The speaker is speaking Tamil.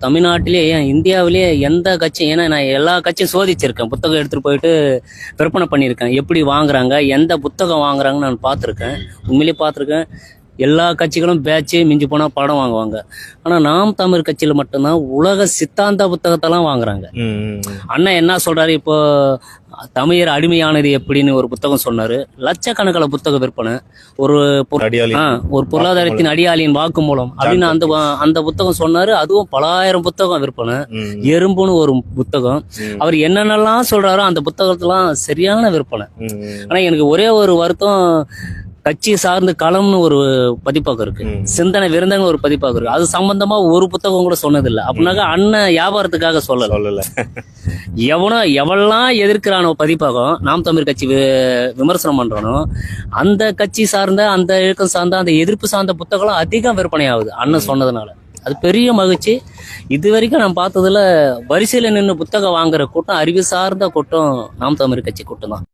தமிழ்நாட்டிலே ஏன் இந்தியாவிலேயே எந்த கட்சி ஏன்னா நான் எல்லா கட்சியும் சோதிச்சிருக்கேன். புத்தகம் எடுத்துட்டு போயிட்டு விற்பனை பண்ணியிருக்கேன். எப்படி வாங்குறாங்க எந்த புத்தகம் வாங்குறாங்கன்னு நான் பார்த்துருக்கேன். உண்மையிலேயே பார்த்துருக்கேன். எல்லா கட்சிகளும் பேட்சு மிஞ்சி போனால் படம் வாங்குவாங்க. ஆனால் நாம் தமிழ் கட்சியில் மட்டும்தான் உலக சித்தாந்த புத்தகத்தெல்லாம் வாங்குறாங்க. அண்ணன் என்ன சொல்றாரு? இப்போ தமிழர் அடிமையானது எப்படின்னு ஒரு புத்தகம் சொன்னாரு. லட்சக்கணக்கில் புத்தக விற்பனை. ஒரு ஒரு பொருளாதாரத்தின் அடியாளியின் வாக்குமூலம் அப்படின்னு அந்த அந்த புத்தகம் சொன்னாரு. அதுவும் பலாயிரம் புத்தகம் விற்பனை. எறும்புன்னு ஒரு புத்தகம். அவர் என்னென்னலாம் சொல்றாரோ அந்த புத்தகத்தெல்லாம் சரியான விற்பனை. ஆனா எனக்கு ஒரே ஒரு வருத்தம். கட்சி சார்ந்து களம்னு ஒரு பதிப்பாக்கம் இருக்கு. சிந்தனை விருந்தன்னு ஒரு பதிப்பாக்கம் இருக்கு. அது சம்பந்தமா ஒரு புத்தகம் கூட சொன்னதில்லை. அப்படின்னாக்கா அண்ணன் வியாபாரத்துக்காக சொல்லல. சொல்லல. எவனோ எவெல்லாம் எதிர்க்கிறானோ பதிப்பாகம் நாம் தமிழ் கட்சி விமர்சனம் பண்றானோ அந்த கட்சி சார்ந்த அந்த இயக்கம் சார்ந்த அந்த எதிர்ப்பு சார்ந்த புத்தகம் அதிகம் விற்பனை ஆகுது அண்ணன் சொன்னதுனால. அது பெரிய மகிழ்ச்சி. இது வரைக்கும் நான் பார்த்ததுல வரிசையில் நின்று புத்தகம் வாங்குற கூட்டம் அறிவு சார்ந்த கூட்டம் நாம் தமிழ் கட்சி கூட்டம் தான்.